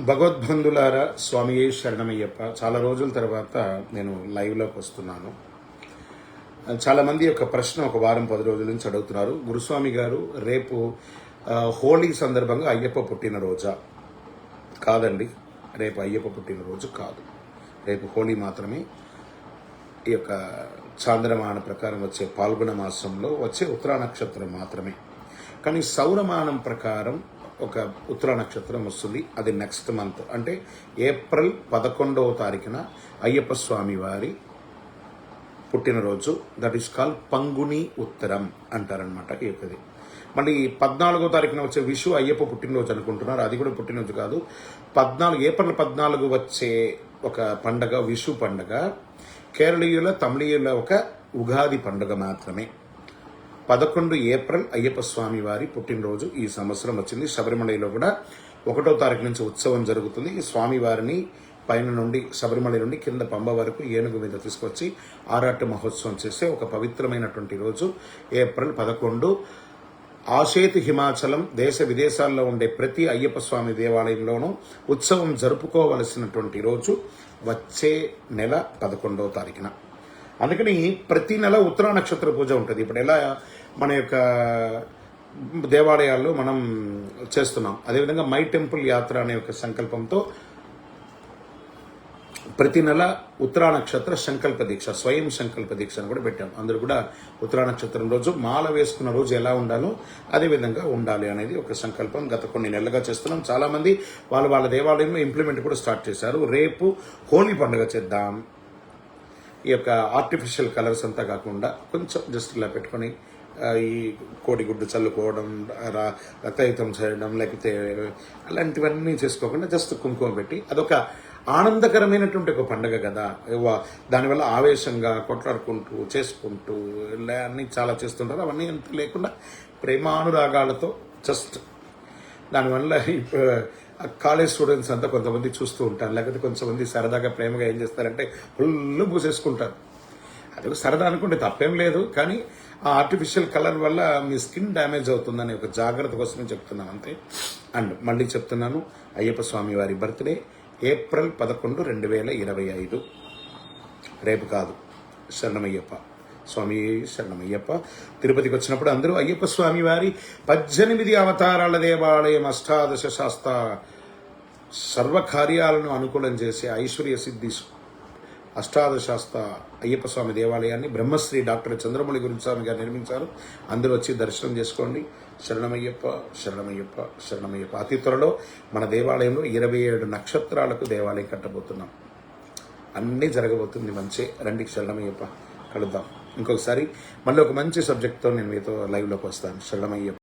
భగవద్బంధులారా స్వామి శరణమయ్యప్ప. చాలా రోజుల తర్వాత నేను లైవ్లోకి వస్తున్నాను. చాలామంది యొక్క ప్రశ్న ఒక వారం పది రోజుల నుంచి అడుగుతున్నారు. గురుస్వామి గారు రేపు హోలీ హోళీ సందర్భంగా అయ్యప్ప పుట్టినరోజా? కాదండి రేపు అయ్యప్ప పుట్టినరోజు కాదు. రేపు హోలీ మాత్రమే. ఈ యొక్క చాంద్రమాన ప్రకారం వచ్చే పాల్గొన మాసంలో వచ్చే ఉత్తరా నక్షత్రం మాత్రమే. కానీ సౌరమానం ప్రకారం ఒక ఉత్తరా నక్షత్రం వస్తుంది. అది నెక్స్ట్ మంత్ అంటే ఏప్రిల్ పదకొండవ తారీఖున అయ్యప్ప స్వామి వారి పుట్టినరోజు. దట్ ఈస్ కాల్ పంగుని ఉత్తరం అంటారనమాట ఈ యొక్కది మళ్ళీ పద్నాలుగో తారీఖున వచ్చే విషు అయ్యప్ప పుట్టినరోజు అనుకుంటున్నారు. అది కూడా పుట్టినరోజు కాదు. పద్నాలుగు ఏప్రిల్ పద్నాలుగు వచ్చే ఒక పండగ విషు పండగ. కేరళీయుల తమిళీయుల ఒక ఉగాది పండుగ మాత్రమే. పదకొండు ఏప్రిల్ అయ్యప్ప స్వామి వారి పుట్టినరోజు ఈ సంవత్సరం వచ్చింది. శబరిమలలో కూడా ఒకటో తారీఖు నుంచి ఉత్సవం జరుగుతుంది. ఈ స్వామివారిని పైన నుండి శబరిమల నుండి కింద పంబ వరకు ఏనుగు మీద తీసుకొచ్చి ఆరాట మహోత్సవం చేసే ఒక పవిత్రమైనటువంటి రోజు. ఏప్రిల్ పదకొండు. ఆశేతు హిమాచలం దేశ విదేశాల్లో ఉండే ప్రతి అయ్యప్ప స్వామి దేవాలయంలోనూ ఉత్సవం జరుపుకోవలసినటువంటి రోజు వచ్చే నెల పదకొండవ తారీఖున. అందుకని ప్రతి నెల ఉత్తరా నక్షత్ర పూజ ఉంటుంది. ఇప్పుడు ఎలా మన యొక్క దేవాలయాల్లో మనం చేస్తున్నాం. అదేవిధంగా మై టెంపుల్ యాత్ర అనే ఒక సంకల్పంతో ప్రతి నెల ఉత్తరా నక్షత్ర సంకల్ప దీక్ష స్వయం సంకల్ప దీక్ష అని కూడా పెట్టాం. అందరూ కూడా ఉత్తరా నక్షత్రం రోజు మాల వేసుకున్న రోజు ఎలా ఉండాలో అదే విధంగా ఉండాలి అనేది ఒక సంకల్పం గత కొన్ని నెలలుగా చేస్తున్నాం. చాలామంది వాళ్ళు వాళ్ళ దేవాలయంలో ఇంప్లిమెంట్ కూడా స్టార్ట్ చేశారు. రేపు హోలీ పండుగ చేద్దాం. ఈ యొక్క ఆర్టిఫిషియల్ కలర్స్ అంతా కాకుండా కొంచెం జస్ట్ ఇలా పెట్టుకొని ఈ కోడిగుడ్డు చల్లుకోవడం రక్తయుతం చేయడం లేకపోతే అలాంటివన్నీ చేసుకోకుండా జస్ట్ కుంకుమ పెట్టి అదొక ఆనందకరమైనటువంటి ఒక పండగ కదా. దానివల్ల ఆవేశంగా కొట్లాడుకుంటూ చేసుకుంటూ ఇలా చాలా చేస్తుంటారు. అవన్నీ అంత లేకుండా ప్రేమానురాగాలతో జస్ట్ దానివల్ల ఇప్పుడు కాలేజ్ స్టూడెంట్స్ అంతా కొంతమంది చూస్తూ ఉంటారు. లేకపోతే కొంతమంది సరదాగా ప్రేమగా ఏం చేస్తారంటే ఫుల్ పూసేసుకుంటారు అది ఒక సరదా అనుకుంటే తప్పేం లేదు. కానీ ఆ ఆర్టిఫిషియల్ కలర్ వల్ల మీ స్కిన్ డ్యామేజ్ అవుతుందని ఒక జాగ్రత్త కోసమే చెప్తున్నాను అంతే. అండ్ మళ్ళీ చెప్తున్నాను అయ్యప్ప స్వామి వారి బర్త్డే ఏప్రిల్ పదకొండు రెండు వేల ఇరవై ఐదు. రేపు కాదు. శరణమయ్యప్ప. స్వామి శరణమయ్యప్ప. తిరుపతికి వచ్చినప్పుడు అందరూ అయ్యప్ప స్వామి వారి పద్దెనిమిది అవతారాల దేవాలయం అష్టాదశ శాస్త్ర సర్వకార్యాలను అనుకూలం చేసే ఐశ్వర్య సిద్ధి అష్టాదశాస్త్ర అయ్యప్ప స్వామి దేవాలయాన్ని బ్రహ్మశ్రీ డాక్టర్ చంద్రమౌళి గురుస్వామి గారు నిర్మించారు. అందరూ వచ్చి దర్శనం చేసుకోండి. శరణమయ్యప్ప శరణమయ్యప్ప శరణమయ్యప్ప. అతి త్వరలో మన దేవాలయంలో ఇరవై ఏడు నక్షత్రాలకు దేవాలయం కట్టబోతున్నాం. అన్నీ జరగబోతుంది మంచి. రండి శరణమయ్యప్ప. కలుద్దాం. ఇంకొకసారి మళ్ళీ ఒక మంచి సబ్జెక్ట్తో నేను మీతో లైవ్లోకి వస్తాను. శరణమయ్యప్ప.